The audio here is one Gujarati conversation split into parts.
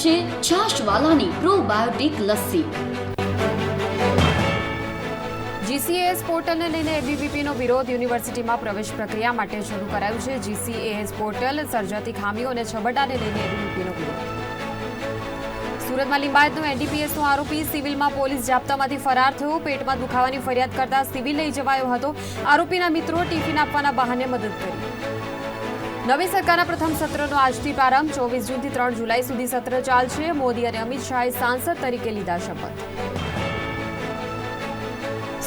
છે છાશવાલાની પ્રોબાયોટિક લસ્સી. જીસીએએસ પોર્ટલને લઈને એબીવીપીનો વિરોધ યુનિવર્સિટીમાં પ્રવેશ પ્રક્રિયા માટે શરૂ કરાયું છે. જીસીએએસ પોર્ટલ સર્જાતી ખામીઓ અને છબરડાને લઈને એબીવીપીનો વિરોધ. સુરતમાં લિંબાયતનો એનડીપીએસનો આરોપી સિવિલમાં પોલીસ જાપ્તામાંથી ફરાર થયો. પેટમાં દુખાવાની ફરિયાદ કરતા સિવિલ લઈ જવાયો હતો. આરોપીના મિત્રો ટિફિન આપવાના બહાને મદદ કરી. નવી સરકારના પ્રથમ સત્રનો આજથી પ્રારંભ. ચોવીસ જૂનથી ત્રણ જુલાઈ સુધી સત્ર ચાલશે. મોદી અને અમિત શાહે સાંસદ તરીકે લીધા શપથ.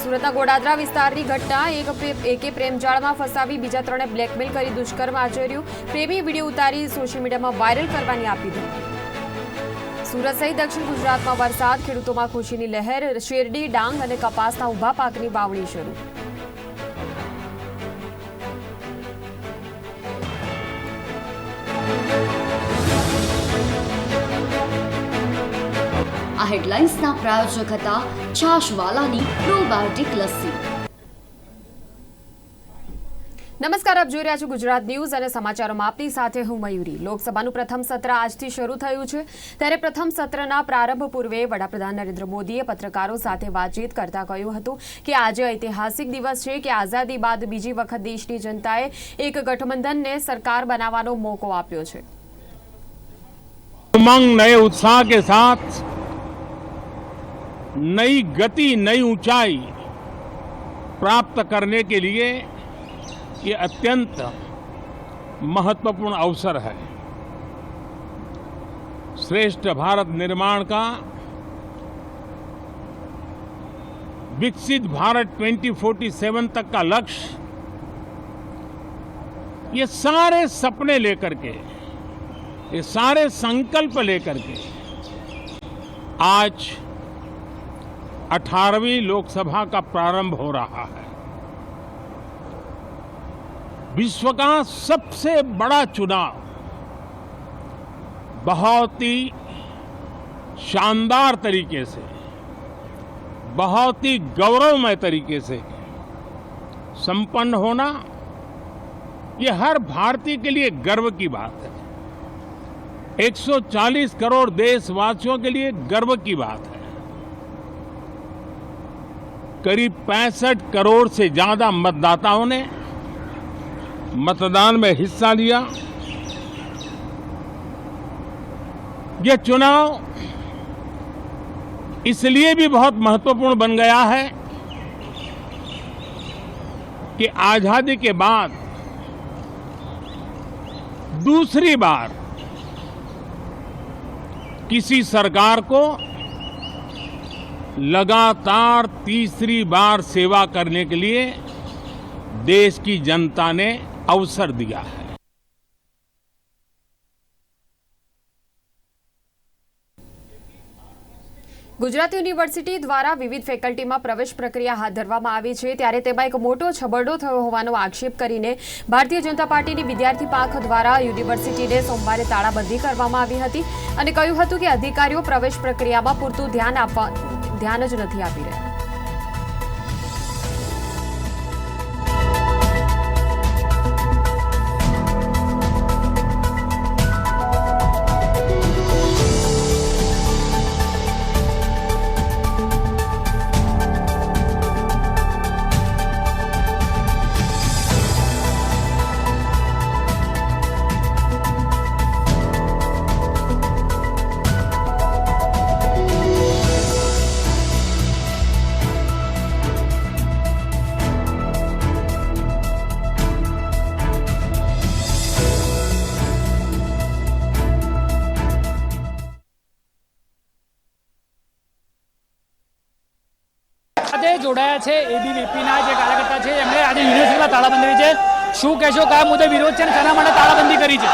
સુરતના ગોડાદરા વિસ્તારની ઘટના એક એકે પ્રેમજાળમાં ફસાવી બીજા ત્રણે બ્લેકમેલ કરી દુષ્કર્મ આચર્યું. પ્રેમી વીડિયો ઉતારી સોશિયલ મીડિયામાં વાયરલ કરવાની આપી ધમકી સુરત સહિત દક્ષિણ ગુજરાતમાં વરસાદ, ખેડૂતોમાં ખુશીની લહેર, શેરડી, ડાંગ અને કપાસના ઊભા પાકની વાવણી શરૂ. હેડલાઇન્સના પ્રાયોજક હતા છાશવાલાની પ્રોબાયોટિક લસ્સી નમસ્કાર આપ જોઈ રહ્યા છો ગુજરાત ન્યૂઝ અને સમાચારોમાં આપની સાથે હું મયુરી લોકસભાનું પ્રથમ સત્ર આજથી શરૂ થયું છે ત્યારે પ્રથમ સત્રના પ્રારંભ પૂર્વે વડાપ્રધાન નરેન્દ્ર મોદીએ પત્રકારો સાથે વાતચીત કરતા કહ્યું હતું કે આજે ઐતિહાસિક દિવસ છે કે આઝાદી બાદ બીજી વખત દેશની જનતાએ એક ગઠબંધનને સરકાર બનાવવાનો મોકો આપ્યો છે उमंग नए उत्साह के साथ नई गति, नई ऊंचाई प्राप्त करने के लिए ये अत्यंत महत्वपूर्ण अवसर है। श्रेष्ठ भारत निर्माण का विकसित भारत 2047 तक का लक्ष्य, ये सारे सपने लेकर के, ये सारे संकल्प लेकर के आज 18वीं लोकसभा का प्रारंभ हो रहा है। विश्व का सबसे बड़ा चुनाव, बहुत ही शानदार तरीके से, बहुत ही गौरवमय तरीके से संपन्न होना, ये हर भारतीय के लिए गर्व की बात है। 140 करोड़ देशवासियों के लिए गर्व की बात है। पैंसठ करोड़ से ज़्यादा मतदाताओं ने मतदान में हिस्सा लिया। यह चुनाव इसलिए भी बहुत महत्वपूर्ण बन गया है कि आज़ादी के बाद दूसरी बार किसी सरकार को लगातार तीसरी बार सेवा करने के लिए देश की जनता ने अवसर दिया है ગુજરાત યુનિવર્સિટી દ્વારા વિવિધ ફેકલ્ટીમાં પ્રવેશ પ્રક્રિયા હાથ ધરવામાં આવી છે ત્યારે તેમાં એક મોટો છબરડો થયો હોવાનો આક્ષેપ કરીને ભારતીય જનતા પાર્ટીની વિદ્યાર્થી પાંખ દ્વારા યુનિવર્સિટીને સોમવારે તાળાબંધી કરવામાં આવી હતી અને કહ્યું હતું કે અધિકારીઓ પ્રવેશ પ્રક્રિયામાં પૂરતું ધ્યાન આપવા ધ્યાન જ નથી આપી રહ્યા. શું કહેશો કયા મુદ્દે વિરોધ છે અને તેના માટે તાળાબંધી કરી છે?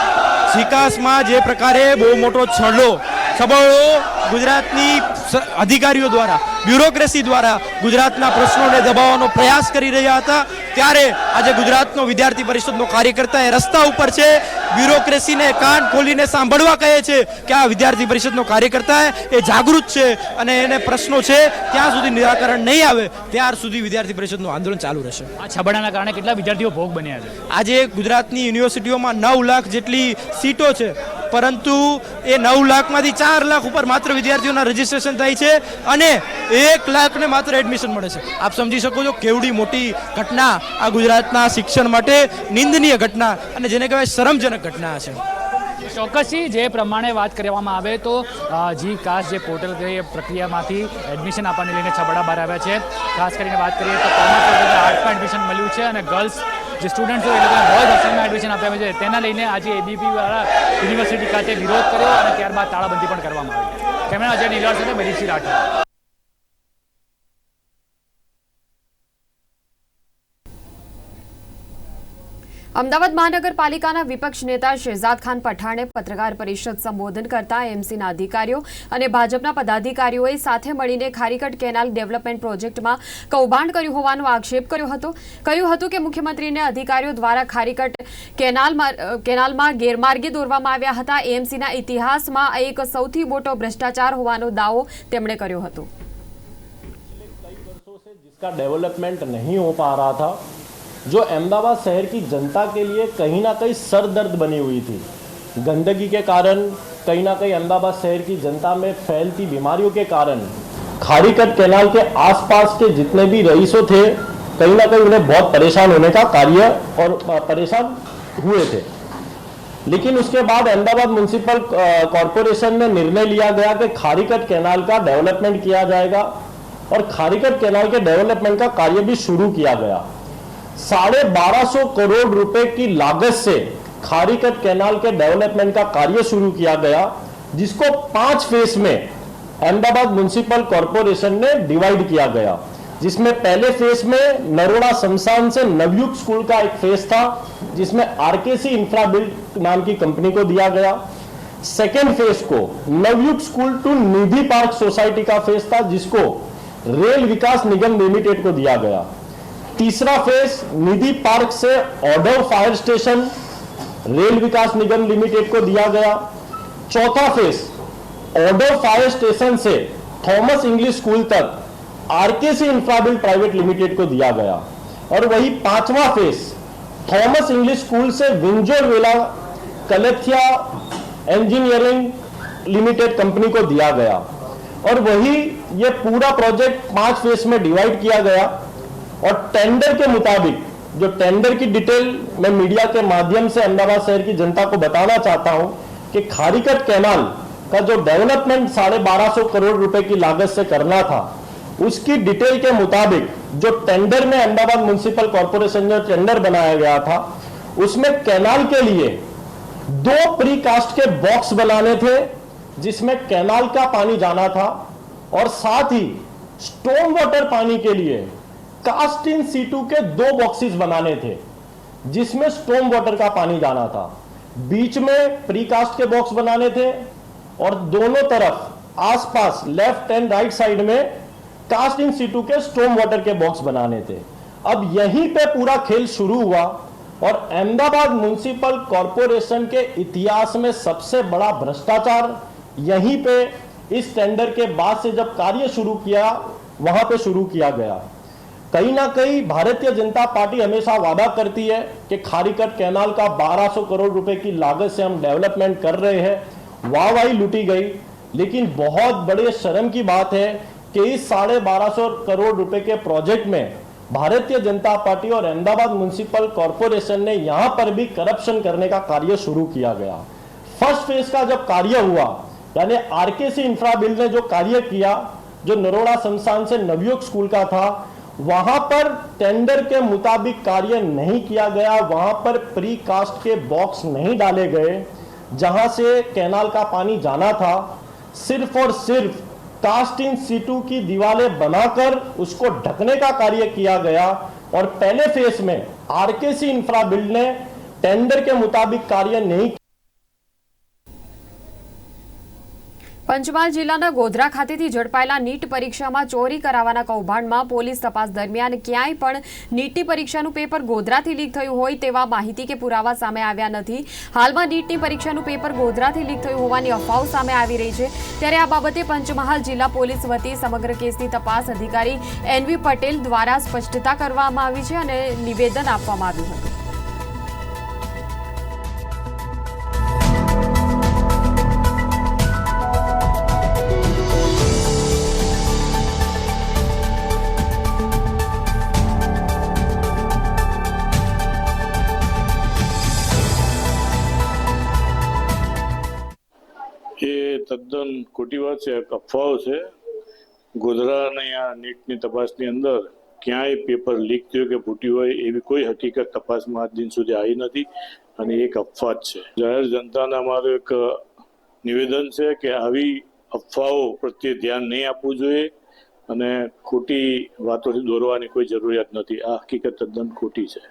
વિકાસમાં જે પ્રકારે બહુ મોટો છડો સબળો ગુજરાતની અધિકારીઓ દ્વારા, બ્યુરોક્રેસી દ્વારા ગુજરાતના પ્રશ્નોને દબાવવાનો પ્રયાસ કરી રહ્યા હતા. ત્યારે આજે ગુજરાતનો વિદ્યાર્થી પરિષદનો કાર્યકર્તા એ રસ્તા ઉપર છે. બ્યુરોક્રેસીને કાન ખોલીને સાંભળવા કહે છે કે આ વિદ્યાર્થી પરિષદનો કાર્યકર્તા એ જાગૃત છે અને એને પ્રશ્નો છે. ત્યાં સુધી નિરાકરણ નહીં આવે ત્યાર સુધી વિદ્યાર્થી પરિષદનું આંદોલન ચાલુ રહેશે. આ છબડાના કારણે કેટલા વિદ્યાર્થીઓ ભોગ બન્યા છે? આજે ગુજરાતની યુનિવર્સિટીઓમાં નવ લાખ જેટલી સીટો છે. પરંતુ એ નવ લાખમાંથી ચાર લાખ ઉપર માત્ર વિદ્યાર્થીઓના રજીસ્ટ્રેશન થાય છે અને એક લાખને માત્ર એડમિશન મળે છે. આપ સમજી શકો છો કેવડી મોટી ઘટના આ ગુજરાતના શિક્ષણ માટે નિંદનીય ઘટના અને જેને કહેવાય શરમજનક ઘટના છે. ચોક્કસથી જે પ્રમાણે વાત કરવામાં આવે તો જી કાસ જે પોર્ટલ એ પ્રક્રિયામાંથી એડમિશન આપવાને લઈને છબડા બહાર આવ્યા છે. ખાસ કરીને વાત કરીએ તો કોમર્સ આર્ટ્સમાં એડમિશન મળ્યું છે અને ગર્લ્સ જે સ્ટુડન્ટ હોય, એ લોકોને બોયઝ હોસ્ટેલમાં એડમિશન આપ્યા છે. તેના લઈને આજે એબીપી વાળા યુનિવર્સિટી ખાતે વિરોધ કર્યો અને ત્યારબાદ તાળાબંધી પણ કરવામાં આવી. કેમેરા અજય નીલવાર સાથે મરીસિંહ રાઠોડ. અમદાવાદ મહાનગરપાલિકાના વિપક્ષ નેતા શહેજાદ ખાન પઠાણે પત્રકાર પરિષદ સંબોધન કરતા એમસીના અધિકારીઓ અને ભાજપના પદાધિકારીઓએ સાથે મળીને ખારીકટ કેનાલ ડેવલપમેન્ટ પ્રોજેક્ટમાં કૌભાંડ કર્યું હોવાનો આક્ષેપ કર્યો હતો કહ્યું હતું કે મુખ્યમંત્રીને અધિકારીઓ દ્વારા ખારીકટ કેનાલમાં અ, કેનાલમાં ગેરમાર્ગે દોરવામાં આવ્યા હતા એમસીના ઇતિહાસમાં આ એક સૌથી મોટો ભ્રષ્ટાચાર હોવાનો દાવો તેમણે કર્યો હતો वर्षों से जिसका डेवलपमेंट नहीं हो पा रहा था जो अहमदाबाद शहर की जनता के लिए कहीं ना कहीं सर दर्द बनी हुई थी। गंदगी के कारण, कहीं ना कहीं अहमदाबाद शहर की जनता में फैलती बीमारियों के कारण, खारीकट कैनाल के आसपास के जितने भी रईसों थे, कहीं ना कहीं उन्हें बहुत परेशान होने का कार्य और परेशान हुए थे। लेकिन उसके बाद अहमदाबाद म्यूनसिपल कॉरपोरेशन में निर्णय लिया गया कि खारीकट कैनाल का डेवलपमेंट किया जाएगा और खारीकट कैनाल के डेवलपमेंट का कार्य भी शुरू किया गया। साढ़े बारह सौ करोड़ रुपए की लागत से खारीकट कैनाल के डेवलपमेंट का कार्य शुरू किया गया, जिसको पाँच फेस में अहमदाबाद म्यूनसिपल कॉरपोरेशन ने डिवाइड किया गया। जिसमें पहले फेस में नरोड़ा शमशान से नवयुग स्कूल का एक फेस था, जिसमें आरकेसी इंफ्रा बिल्ड नाम की कंपनी को दिया गया। सेकेंड फेस को Navyug school to Nidhi park society का फेस था, जिसको रेल विकास निगम लिमिटेड को दिया गया। तीसरा फ़ेज़, निधि पार्क से order fire station, rail Vikas Nigam limited को दिया गया। चौथा फ़ेज़, ऑर्डर फायर स्टेशन से थॉमस इंग्लिश स्कूल तक, आरकेसी इंफ्राबिल प्राइवेट लिमिटेड को दिया गया। और वही पांचवा फ़ेज़, थॉमस इंग्लिश स्कूल से विंजोर वेला कलेथिया इंजीनियरिंग लिमिटेड कंपनी को दिया गया। और वही ये पूरा प्रोजेक्ट पाँच फ़ेज़ में डिवाइड किया गया। और टेंडर के मुताबिक, जो टेंडर की डिटेल मैं मीडिया के माध्यम से अहमदाबाद शहर की जनता को बताना चाहता हूँ कि खारीकट कैनाल का जो डेवलपमेंट साढ़े बारह सौ करोड़ रुपए की लागत से करना था, उसकी डिटेल के मुताबिक, जो टेंडर में अहमदाबाद म्यूनसिपल कॉरपोरेशन जो टेंडर बनाया गया था, उसमें कैनाल के लिए दो प्री कास्ट के बॉक्स बनाने थे, जिसमें कैनाल का पानी जाना था और साथ ही स्टोन वाटर पानी के लिए कास्ट इन सीटू के दो बॉक्सेस बनाने थे, जिसमें स्टोन वाटर का पानी जाना था। बीच में प्री कास्ट के बॉक्स बनाने थे और दोनों तरफ़, आसपास लेफ़्ट एंड राइट साइड में कास्ट इन सीटू के स्टोन वाटर के बॉक्स बनाने थे। अब यहीं पे पूरा खेल शुरू हुआ और अहमदाबाद म्यूनसिपल कॉरपोरेशन के इतिहास में सबसे बड़ा भ्रष्टाचार यहीं पे, इस टेंडर के बाद से जब कार्य शुरू किया, वहाँ पे शुरू किया गया। कहीं ना कहीं भारतीय जनता पार्टी हमेशा वादा करती है कि खारीकट कैनाल का 1200 करोड़ रुपए की लागत से हम डेवलपमेंट कर रहे हैं। वाहवाही लूटी गई। लेकिन बहुत बड़े शर्म की बात है कि इस साढ़े बारह करोड़ रुपए के प्रोजेक्ट में भारतीय जनता पार्टी और अहमदाबाद म्यूनसिपल कॉरपोरेशन ने यहाँ पर भी करप्शन करने का कार्य शुरू किया गया। फ़र्स्ट फ़ेज़ का जब कार्य हुआ, यानी आरकेसी इंफ्रा बिल ने जो कार्य किया, जो नरोड़ा संस्थान से नवयुग स्कूल का था वहाँ पर टेंडर के मुताबिक कार्य नहीं किया गया, वहाँ पर प्री कास्ट के बॉक्स नहीं डाले गए, जहाँ से कैनाल का पानी जाना था, सिर्फ़ और सिर्फ़ कास्ट इन सीटू की दीवारें बनाकर उसको ढकने का कार्य किया गया और पहले फेस में आरकेसी इंफ्रा बिल्ड ने टेंडर के मुताबिक कार्य नहीं પંચમહાલ જિલ્લાના ગોધરા ખાતેથી ઝડપાયેલા નીટ પરીક્ષામાં ચોરી કરાવવાના કૌભાંડમાં પોલીસ તપાસ દરમિયાન ક્યાંય પણ નીટની પરીક્ષાનું પેપર ગોધરાથી લીક થયું હોય તેવા માહિતી કે પુરાવા સામે આવ્યા નથી. હાલમાં નીટની પરીક્ષાનું પેપર ગોધરાથી લીક થયું હોવાની અફવાઓ સામે આવી રહી છે. ત્યારે આ બાબતે પંચમહાલ જિલ્લા પોલીસ વતી સમગ્ર કેસની તપાસ અધિકારી એનવી પટેલ દ્વારા સ્પષ્ટતા કરવામાં આવી છે અને નિવેદન આપવામાં આવ્યું હતું. ખોટી વાત છે અફવાઓ છે. ગોધરાની આ નીટની તપાસની અંદર ક્યાંય પેપર લીક થયું કે ફૂટ્યું હોય એવી કોઈ હકીકત તપાસમાં આજ દિન સુધી આવી નથી અને એક અફવા જ છે. જાહેર જનતાને અમારું એક નિવેદન છે કે આવી અફવાઓ પ્રત્યે ધ્યાન નહીં આપવું જોઈએ અને ખોટી વાતોથી દોરવાની કોઈ જરૂરિયાત નથી. આ હકીકત તદ્દન ખોટી છે.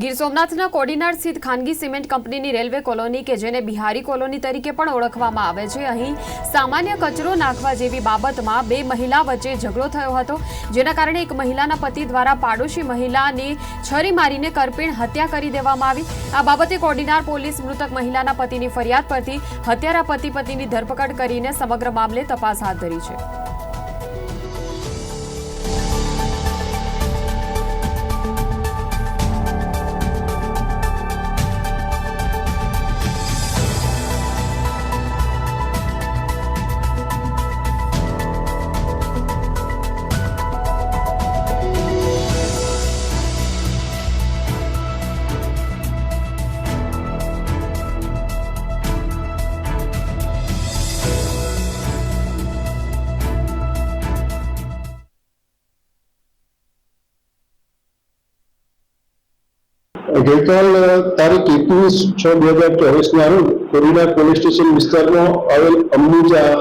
ગીર સોમનાથના કોડીનાર સ્થિત ખાનગી સિમેન્ટ કંપનીની રેલવે કોલોની કે જેને બિહારી કોલોની તરીકે પણ ઓળખવામાં આવે છે, અહીં સામાન્ય કચરો નાખવા જેવી બાબતમાં બે મહિલા વચ્ચે ઝઘડો થયો હતો, જેના કારણે એક મહિલાના પતિ દ્વારા પાડોશી મહિલાની છરી મારીને કરપીણ હત્યા કરી દેવામાં આવી. આ બાબતે કોડીનાર પોલીસ મૃતક મહિલાના પતિની ફરિયાદ પરથી હત્યારા પતિ પતિની ધરપકડ કરીને સમગ્ર મામલે તપાસ હાથ ધરી છે. ગઈકાલ તારીખ એકવીસ છ બે હજાર ચોવીસના રોજ કોરીના પોલીસ સ્ટેશન વિસ્તારમાં આવેલ અંબુજા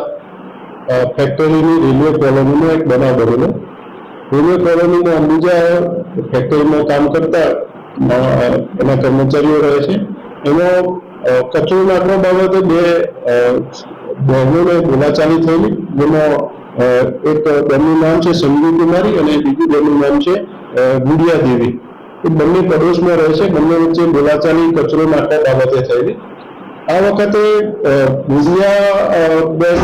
ફેક્ટરીની રેલવે કોલોનીનો એક બનાવ બનેલો. રેલવે કોલોનીમાં અંબુજા ફેક્ટરીમાં કામ કરતા એના કર્મચારીઓ રહે છે. અ, કચરો નાખવા બાબતે બે બહેનોને બોલાચાલી થયેલી. જેમાં એક બહેનનું નામ છે સંજુ કુમારી અને બીજું બહેનનું નામ છે ગુડિયા દેવી. એ બંને પડોશમાં રહે છે બંને વચ્ચે બોલાચાલી કચરો નાખવા બાબતે થયેલી. આ વખતે ભુજિયા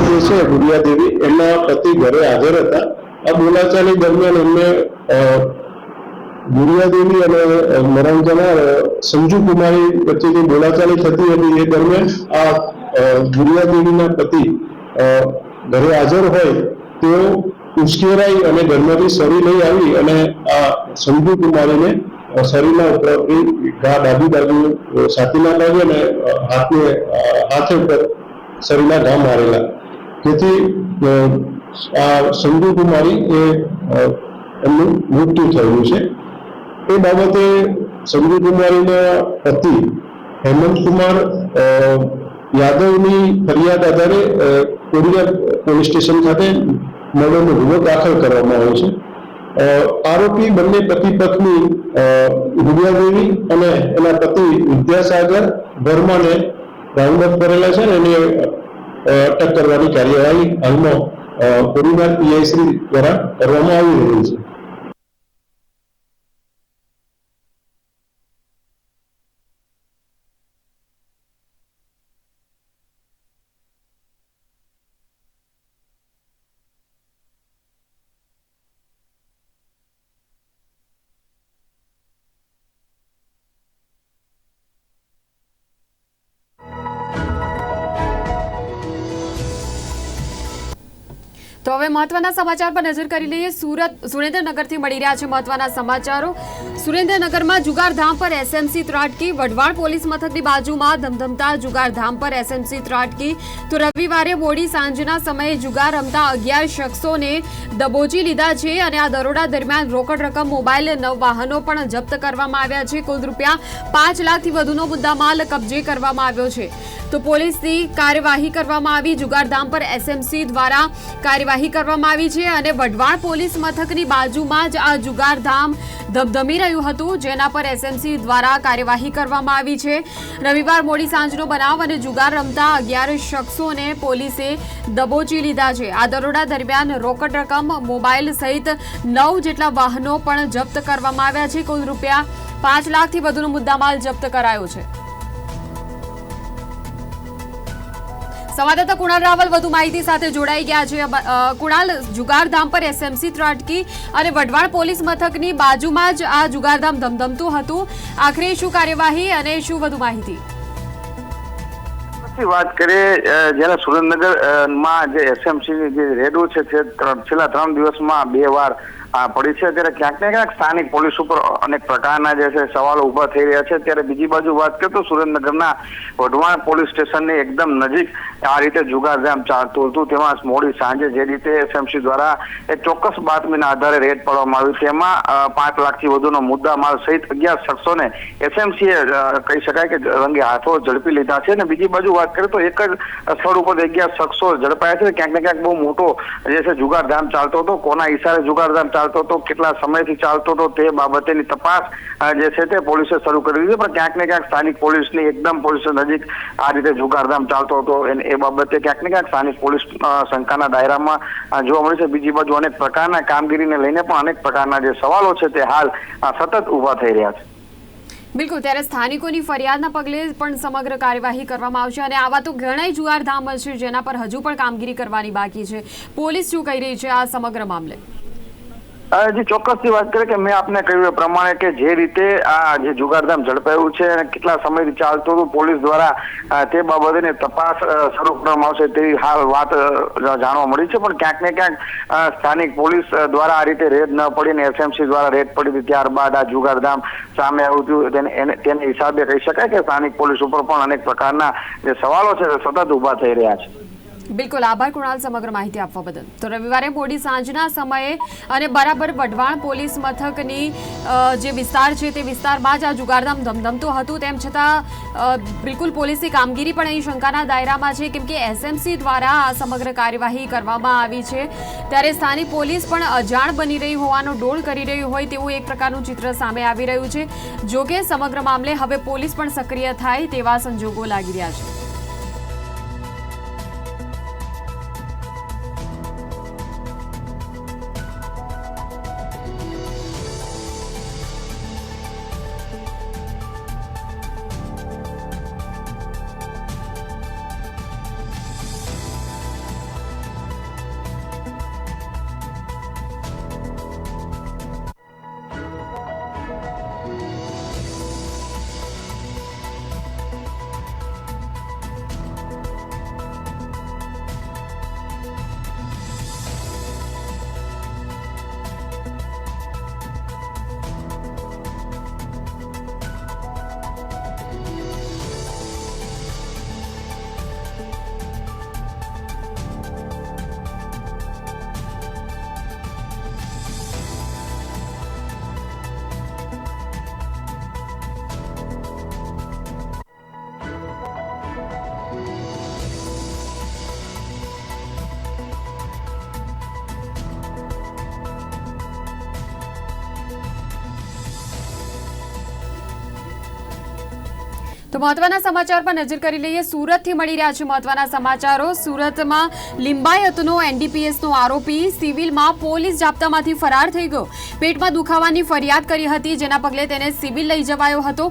જે છે ભુજિયા દેવી એમના પતિ ઘરે હાજર હતા. આ બોલાચાલી દરમિયાન એમને અ, દેવી અને મરણ જનાર સંજુ કુમારી વચ્ચે જે બોલાચાલી થતી હતી. એ દરમિયાન આ અ, દેવીના પતિ ઘરે હાજર હોય તેઓ ઉશ્કેરાઈ અને ઘરમાંથી સરી લઈ આવી અને આ સંજુ કુમારીને શરીરના ઉપર ઘા ડાબી બાજુ છાતીના ભાગે અને હાથને હાથ ઉપર શરીરના ઘા મારેલા. જેથી આ સંજુ કુમારી એ એમનું મૃત્યુ થયેલું છે. એ બાબતે સંજુ કુમારીના પતિ હેમંતકુમાર યાદવની ફરિયાદ આધારે કોડિયા પોલીસ સ્ટેશન ખાતે મર્ડરનો ગુનો દાખલ કરવામાં આવ્યો છે. આરોપી બંને પતિ પત્ની વિદ્યાદેવી અને એના પતિ વિદ્યાસાગર વર્માને રાઉન્ડઅપ કરેલા છે અને એને અટક કરવાની કાર્યવાહી હાલમાં પરિવાર પીઆઈસી દ્વારા કરવામાં આવી રહી છે. તો હવે મહત્વના સમાચાર પર નજર કરી લઈએ. સુરત, સુરેન્દ્રનગરથી મળી રહ્યા છે મહત્વના સમાચારો. સુરેન્દ્રનગરમાં જુગારધામ પર એસએમસી ત્રાટકી, વઢવાણ પોલીસ મથકની બાજુમાં ધમધમતા જુગારધામ પર એસએમસી ત્રાટકી. તો રવિવારે મોડી સાંજના સમયે જુગાર રમતા અગિયાર શખ્સોને દબોચી લીધા છે અને આ દરોડા દરમિયાન રોકડ રકમ, મોબાઈલ, નવ વાહનો પણ જપ્ત કરવામાં આવ્યા છે. કુલ રૂપિયા પાંચ લાખથી વધુનો મુદ્દામાલ કબજે કરવામાં આવ્યો છે. તો પોલીસની કાર્યવાહી કરવામાં આવી. જુગારધામ પર એસએમસી દ્વારા કાર્યવાહી કરવામાં આવી છે અને વઢવાણ પોલીસ મથકની બાજુમાં જ આ જુગારધામ ધમધમી રહ્યું હતું, જેના પર એસએમસી દ્વારા કાર્યવાહી કરવામાં આવી છે. રવિવાર મોડી સાંજનો બનાવ અને જુગાર રમતા અગિયાર શખ્સોને પોલીસે દબોચી લીધા છે. આ દરોડા દરમિયાન રોકડ રકમ, મોબાઈલ સહિત નવ જેટલા વાહનો પણ જપ્ત કરવામાં આવ્યા છે. કુલ રૂપિયા પાંચ લાખથી વધુનો મુદ્દામાલ જપ્ત કરાયો છે. સંવાદદાતા કુણાલ રાવલ વધુ માહિતી સાથે જોડાઈ ગયા છે. કુણાલ, જુગારધામ પર એસએમસી ત્રાટકી અને વઢવાણ પોલીસ મથકની બાજુમાં જ આ જુગારધામ ધમધમતું હતું. આખરે શું કાર્યવાહી અને શું વધુ માહિતી? વાત કરીએ જ્યારે સુરેન્દ્રનગરમાં જે એસએમસી જે રેડો છે છેલ્લા ત્રણ દિવસમાં બે વાર આ પડી છે ત્યારે ક્યાંક ને ક્યાંક સ્થાનિક પોલીસ ઉપર અનેક પ્રકારના જે છે સવાલો ઊભા થઈ રહ્યા છે. ત્યારે બીજી બાજુ વાત કરીએ તો સુરેન્દ્રનગરના વઢવાણ પોલીસ સ્ટેશનની એકદમ નજીક આ રીતે જુગારજામ ચાલતું હતું. તેમાં મોડી સાંજે જે રીતે એસએમસી દ્વારા એક ચોક્કસ બાતમીના આધારે રેડ પાડવામાં આવી. તેમાં પાંચ લાખથી વધુનો મુદ્દા માલ સહિત અગિયાર શખ્સોને એસએમસીએ કહી શકાય કે રંગે હાથો ઝડપી લીધા છે. અને બીજી બાજુ વાત કરીએ તો એક જ સ્થળ ઉપર અગિયાર શખ્સો ઝડપાયા છે. ક્યાંક ને ક્યાંક બહુ મોટો જે છે જુગારધામ ચાલતો હતો. કોના ઈશારે જુગારધામ ચાલતો હતો, કેટલા સમયથી ચાલતો હતો તે બાબતેની તપાસ જે છે તે પોલીસે શરૂ કરી દીધી પણ ક્યાંક ને ક્યાંક સ્થાનિક પોલીસની એકદમ પોલીસ નજીક આ રીતે જુગારધામ ચાલતો હતો. એ બાબતે ક્યાંક ને ક્યાંક સ્થાનિક પોલીસ શંકાના દાયરામાં જોવા મળે છે. બીજી બાજુ અનેક પ્રકારના કામગીરીને લઈને પણ અનેક પ્રકારના જે સવાલો છે તે હાલ સતત ઊભા થઈ રહ્યા છે. બિલકુલ. ત્યારે સ્થાનિકોની ફરિયાદના પગલે પણ સમગ્ર કાર્યવાહી કરવામાં આવશે અને આવા તો ઘણાય જુગારધામ છે જેના પર હજુ પણ કામગીરી કરવાની બાકી છે. પોલીસ શું કહી રહી છે આ સમગ્ર મામલે? જે ચોક્કસથી વાત કરીએ કે મેં આપને કહ્યું એ પ્રમાણે કે જે રીતે આ જે જુગારધામ ઝડપાયું છે અને કેટલા સમયથી ચાલતું હતું, પોલીસ દ્વારા તે બાબતેની તપાસ શરૂ કરવામાં આવશે તેવી હાલ વાત જાણવા મળી છે. પણ ક્યાંક ને ક્યાંક સ્થાનિક પોલીસ દ્વારા આ રીતે રેડ ન પડીને એસએમસી દ્વારા રેડ પડી હતી, ત્યારબાદ આ જુગારધામ સામે આવ્યું તેને તેને હિસાબે કહી શકાય કે સ્થાનિક પોલીસ ઉપર પણ અનેક પ્રકારના જે સવાલો છે સતત ઊભા થઈ રહ્યા છે. બિલકુલ આભાર કુણાલ સમગ્ર માહિતી આપવા બદલ. તો રવિવારે મોડી સાંજના સમયે અને બરાબર વઢવાણ પોલીસ મથકની જે વિસ્તાર છે તે વિસ્તારમાં જ આ જુગારધામ ધમધમતું હતું. તેમ છતાં બિલકુલ પોલીસની કામગીરી પણ અહીં શંકાના દાયરામાં છે. કેમ કે એસએમસી દ્વારા આ સમગ્ર કાર્યવાહી કરવામાં આવી છે. ત્યારે સ્થાનિક પોલીસ પણ અજાણ બની રહી હોવાનો ડોળ કરી રહી હોય તેવું એક પ્રકારનું ચિત્ર સામે આવી રહ્યું છે. જોકે સમગ્ર મામલે હવે પોલીસ પણ સક્રિય થાય તેવા સંજોગો લાગી રહ્યા છે. મહત્વના સમાચાર પર નજર કરી લઈએ. સુરતથી મળી રહ્યા છે મહત્વના સમાચારો. સુરતમાં લિંબાયતનો એનડીપીએસનો આરોપી સિવિલમાં પોલીસ જાપ્તામાંથી ફરાર થઈ ગયો. પેટમાં દુખાવાની ફરિયાદ કરી હતી, જેના પગલે તેને સિવિલ લઈ જવાયો હતો.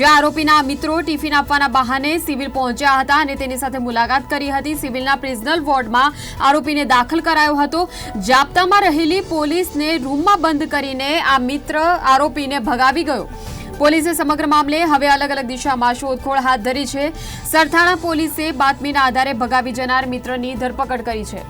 જ્યાં આરોપીના મિત્રો ટિફિન આપવાના બહાને સિવિલ પહોંચ્યા હતા અને તેની સાથે મુલાકાત કરી હતી. સિવિલના પ્રિઝનલ વોર્ડમાં આરોપીને દાખલ કરાયો હતો. જાપ્તામાં રહેલી પોલીસને રૂમમાં બંધ કરીને આ મિત્ર આરોપીને ભગાવી ગયો. પોલીસે સમગ્ર મામલે હવે અલગ અલગ દિશામાં શોધખોળ હાથ ધરી છે. સરથાણા પોલીસે બાતમીના આધારે ભગાવી જનાર મિત્રની ધરપકડ કરી છે.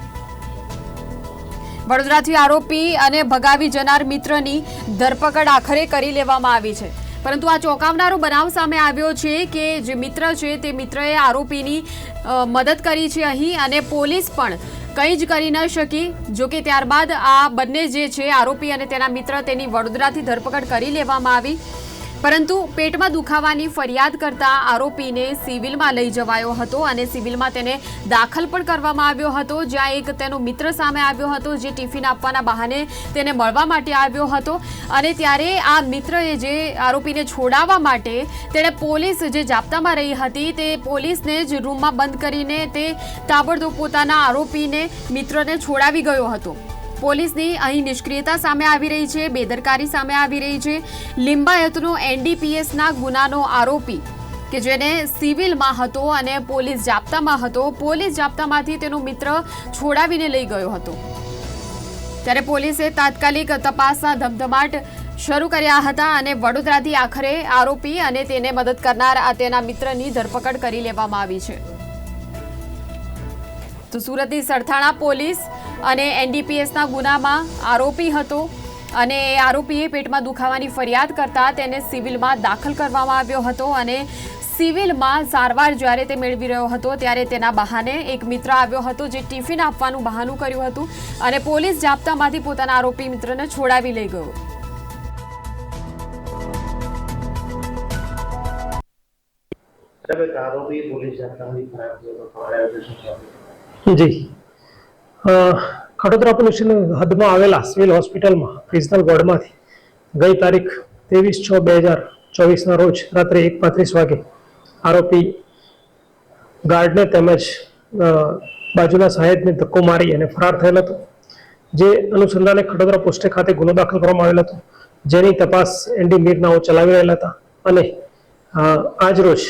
વડોદરાથી આરોપી અને ભગાવી જનાર મિત્રની ધરપકડ આખરે કરી લેવામાં આવી છે. પરંતુ આ ચોંકાવનારો બનાવ સામે આવ્યો છે કે જે મિત્ર છે તે મિત્રએ આરોપીની મદદ કરી છે અહીં અને પોલીસ પણ કંઈ જ કરી ન શકી. જોકે ત્યારબાદ આ બંને જે છે, આરોપી અને તેના મિત્ર તેની વડોદરાથી ધરપકડ કરી લેવામાં આવી. પરંતુ પેટમાં દુખાવાની ફરિયાદ કરતા આરોપીને સિવિલમાં લઈ જવાયો હતો અને સિવિલમાં તેને દાખલ પણ કરવામાં આવ્યો હતો, જ્યાં એક તેનો મિત્ર સામે આવ્યો હતો જે ટિફિન આપવાના બહાને તેને મળવા માટે આવ્યો હતો. અને ત્યારે આ મિત્રએ જે આરોપીને છોડાવવા માટે તેણે પોલીસ જે જાપ્તામાં રહી હતી તે પોલીસને જ રૂમમાં બંધ કરીને તે તાબડતોબ પોતાના આરોપીને મિત્રને છોડાવી ગયો હતો. પોલીસની અહીં નિષ્ક્રિયતા સામે આવી રહી છે, બેદરકારી સામે આવી રહી છે. લિંબાયતનો એનડીપીએસના ગુનાનો આરોપી કે જેને સિવિલમાં હતો અને પોલીસ જાપ્તામાં હતો, પોલીસ જાપ્તામાંથી તેનો મિત્ર છોડાવીને લઈ ગયો હતો. ત્યારે પોલીસે તાત્કાલિક તપાસના ધમધમાટ શરૂ કર્યા હતા અને વડોદરાથી આખરે આરોપી અને તેને મદદ કરનાર તેના મિત્રની ધરપકડ કરી લેવામાં આવી છે. તો સુરતની સરથાણા પોલીસ અને એનડીપીએસના ગુનામાં આરોપી હતો અને એ આરોપીએ પેટમાં દુખાવાની ફરિયાદ કરતા તેને સિવિલમાં દાખલ કરવામાં આવ્યો હતો અને સિવિલમાં સારવાર જ્યારે તે મેળવી રહ્યો હતો ત્યારે તેના બહાને એક મિત્ર આવ્યો હતો જે ટિફિન આપવાનું બહાનું કર્યું હતું અને પોલીસ જાપ્તામાંથી પોતાના આરોપી મિત્રને છોડાવી લઈ ગયો આરોપી પોલીસ જાપ્તામાંથી? જી. ખડોદરા પોલીસની હદમાં આવેલા સિવિલ હોસ્પિટલમાં રિજનલ વોર્ડમાંથી ગઈ તારીખ ત્રેવીસ છ બે હજાર ચોવીસના રોજ રાત્રે એક પાંત્રીસ વાગે આરોપી ગાર્ડને તેમજ બાજુના સાહેબને ધક્કો મારી અને ફરાર થયેલ હતો. જે અનુસંધાને ખડોદરા પોસ્ટે ખાતે ગુનો દાખલ કરવામાં આવેલ હતો. જેની તપાસ એનડી મીરનાઓ ચલાવી રહેલા હતા અને આજ રોજ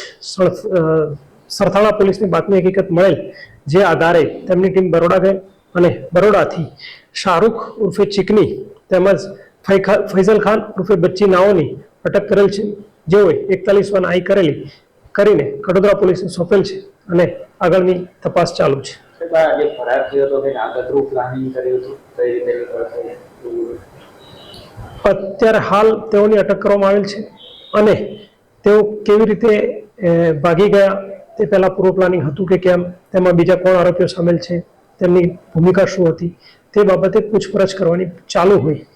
સરથાણા પોલીસની બાતમી હકીકત મળેલ જે આધારે તેમની ટીમ બરોડા ગઈ અને બરોડાથી શાહરૂખ ઉર્ફે ચીકની તેમજ ફૈઝલ ખાન ઉર્ફે બચ્ચી નાઓની અટક કરેલ છે. જેઓએ એકતાલીસ વન આઈ કરેલી કરીને કડોદરા પોલીસને સોંપેલ છે અને આગળની તપાસ ચાલુ છે. અત્યારે હાલ તેઓની અટક કરવામાં આવેલ છે અને તેઓ કેવી રીતે ભાગી ગયા તે પહેલા પૂર્વ પ્લાનિંગ હતું કે કેમ, તેમાં બીજા કોણ આરોપીઓ સામેલ છે, તેમની ભૂમિકા શું હતી, તે બાબતે પૂછપરછ કરવાની ચાલુ હોય.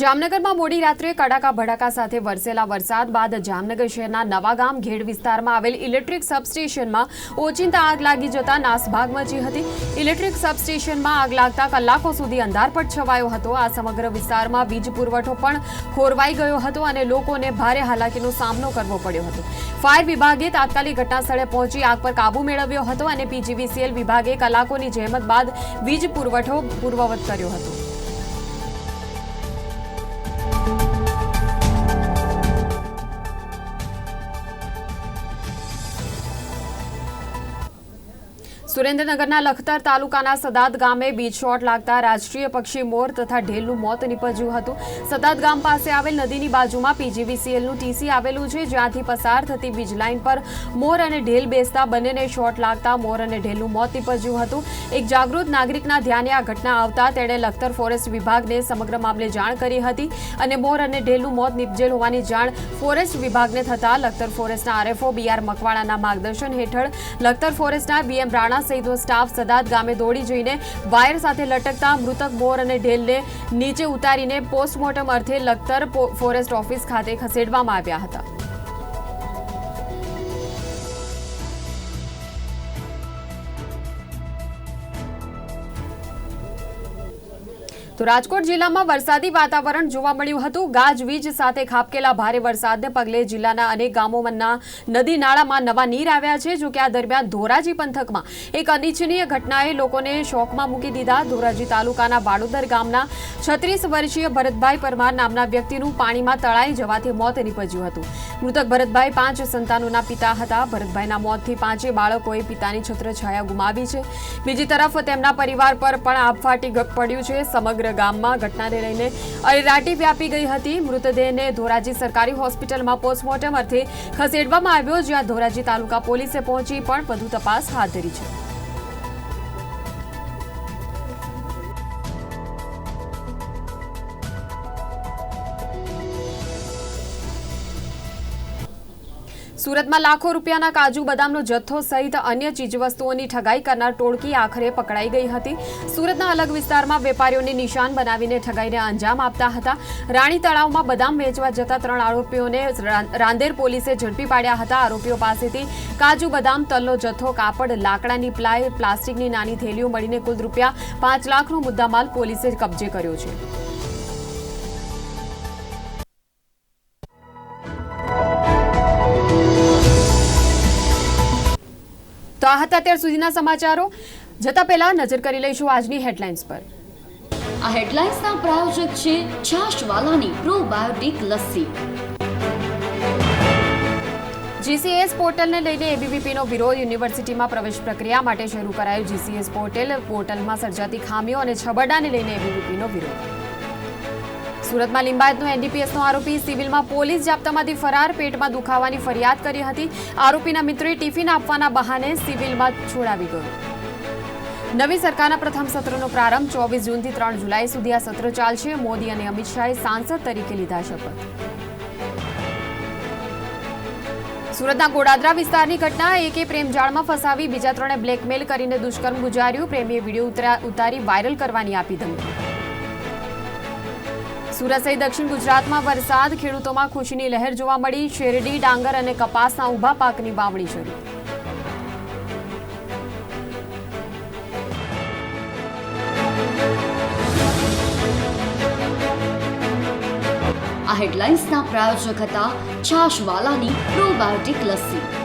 જામનગરમાં મોડી રાત્રે કડાકા ભડાકા સાથે વરસેલા વરસાદ બાદ જામનગર શહેરના નવાગામ ઘેડ વિસ્તારમાં આવેલ ઇલેક્ટ્રિક સબસ્ટેશનમાં ઓચિંતા આગ લાગી જતા નાસભાગ મચી હતી. ઇલેક્ટ્રિક સબસ્ટેશનમાં આગ લાગતા કલાકો સુધી અંધારપટ છવાયો હતો. આ સમગ્ર વિસ્તારમાં વીજ પુરવઠો પણ ખોરવાઈ ગયો હતો અને લોકોને ભારે હાલાકીનો સામનો કરવો પડ્યો હતો. ફાયર વિભાગે તાત્કાલિક ઘટનાસ્થળે પહોંચી આગ પર કાબુ મેળવ્યો હતો અને પીજીવીસીએલ વિભાગે કલાકોની જહેમત બાદ વીજ પુરવઠો પૂર્વવત કર્યો હતો. સુરેન્દ્રનગરના લખતર તાલુકાના સદાત ગામે બીજ શોટ લાગતા રાષ્ટ્રીય પક્ષી મોર તથા ઢેલનું મોત નીપજ્યું હતું. સદાત ગામ પાસે આવેલ નદીની બાજુમાં પીજીવીસીએલનું ટીસી આવેલું છે, જ્યાંથી પસાર થતી વીજ લાઇન પર મોર અને ઢેલ બેસતા બંનેને શોટ લાગતા મોર અને ઢેલનું મોત નીપજ્યું હતું. એક જાગૃત નાગરિકના ધ્યાને આ ઘટના આવતા તેણે લખતર ફોરેસ્ટ વિભાગને સમગ્ર મામલે જાણ કરી હતી અને મોર અને ઢેલનું મોત નીપજેલ હોવાની જાણ ફોરેસ્ટ વિભાગને થતાં લખતર ફોરેસ્ટના આરએફઓ બીઆર મકવાણાના માર્ગદર્શન હેઠળ લખતર ફોરેસ્ટના બીએમ રાણા સહિતનો સ્ટાફ સદાત ગામે દોડી જઈને વાયર સાથે લટકતા મૃતક મોર અને ઢેલને નીચે ઉતારીને પોસ્ટમોર્ટમ અર્થે લખતર ફોરેસ્ટ ઓફિસ ખાતે ખસેડવામાં આવ્યા હતા. તો રાજકોટ જિલ્લામાં વરસાદી વાતાવરણ જોવા મળ્યું હતું. ગાજવીજ સાથે ખાબકેલા ભારે વરસાદને પગલે જિલ્લાના અનેક ગામોમાંના નદી નાળામાં નવા નીર આવ્યા છે. જો કે આ દરમિયાન ધોરાજી પંથકમાં એક અનિચ્છનીય ઘટનાએ લોકોને શોકમાં મૂકી દીધા. ધોરાજી તાલુકાના વાડોદર ગામના છત્રીસ વર્ષીય ભરતભાઈ પરમાર નામના વ્યક્તિનું પાણીમાં તળાઈ જવાથી મોત નીપજ્યું હતું. મૃતક ભરતભાઈ પાંચ સંતાનોના પિતા હતા. ભરતભાઈના મોતથી પાંચે બાળકોએ પિતાની છત્રછાયા ગુમાવી છે. બીજી તરફ તેમના પરિવાર પર પણ આબ ફાટી ગ- પડ્યું છે. સમગ્ર ગામમાં ઘટનાને લઈને અરેરાટી વ્યાપી ગઈ હતી. મૃતદેહને ધોરાજી સરકારી હોસ્પિટલમાં પોસ્ટમોર્ટમ અર્થે ખસેડવામાં આવ્યો, જ્યાં ધોરાજી તાલુકા પોલીસે પહોંચી પણ વધુ તપાસ હાથ ધરી છે. સુરતમાં લાખો રૂપિયાના કાજુ બદામનો જથ્થો સહિત અન્ય ચીજવસ્તુઓની ઠગાઈ કરનાર ટોળકી આખરે પકડાઈ ગઈ હતી. સુરતના અલગ વિસ્તારમાં વેપારીઓને નિશાન બનાવીને ઠગાઈને અંજામ આપતા હતા. રાણી તળાવમાં બદામ વેચવા જતા ત્રણ આરોપીઓને રાંદેર પોલીસે ઝડપી પાડ્યા હતા. આરોપીઓ પાસેથી કાજુ બદામ તલનો જથ્થો, કાપડ, લાકડાની પ્લાય, પ્લાસ્ટિકની નાની થેલીઓ મળીને કુલ રૂપિયા પાંચ લાખનો મુદ્દામાલ પોલીસે કબજે કર્યો છે. આ હતા અત્યાર સુધીના સમાચારો. જતા પહેલા નજર કરી લઈશું આજની હેડલાઇન્સ પર. આ હેડલાઇન્સના પ્રાયોજક છે છાશવાલાની પ્રોબાયોટિક લસ્સી. જીસીએસ પોર્ટલને લઈને એબીવીપીનો વિરોધ યુનિવર્સિટીમાં પ્રવેશ પ્રક્રિયા માટે શરૂ કરાયું જીસીએસ પોર્ટલ. પોર્ટલમાં સર્જાતી ખામીઓ અને છબરડાને લઈને એબીવીપીનો વિરોધ. સુરતમાં લિંબાયતનો એનડીપીએસનો આરોપી સિવિલમાં પોલીસ જાપ્તામાંથી ફરાર, પેટમાં દુખાવાની ફરિયાદ કરી હતી. આરોપીના મિત્રોએ ટિફિન આપવાના બહાને સિવિલમાં છોડાવી ગયો. નવી સરકારના પ્રથમ સત્રનો પ્રારંભ ચોવીસ જૂનથી ત્રણ જુલાઈ સુધી આ સત્ર ચાલશે. મોદી અને અમિત શાહે સાંસદ તરીકે લીધા શપથ. સુરતના ગોડાદરા વિસ્તારની ઘટના એકે પ્રેમજાળમાં ફસાવી બીજા ત્રણે બ્લેકમેલ કરીને દુષ્કર્મ ગુજાર્યું. પ્રેમીએ વીડિયો ઉતરા- વાયરલ કરવાની આપી ધમકી. સુરત સહિત દક્ષિણ ગુજરાતમાં વરસાદ, ખેડૂતોમાં ખુશીની લહેર જોવા મળી. શેરડી, ડાંગર અને કપાસના ઊભા પાકની વાવણી શરૂ. આ હેડલાઇન્સના પ્રાયોજક હતા છાશવાલાની પ્રોબાયોટિક લસ્સી.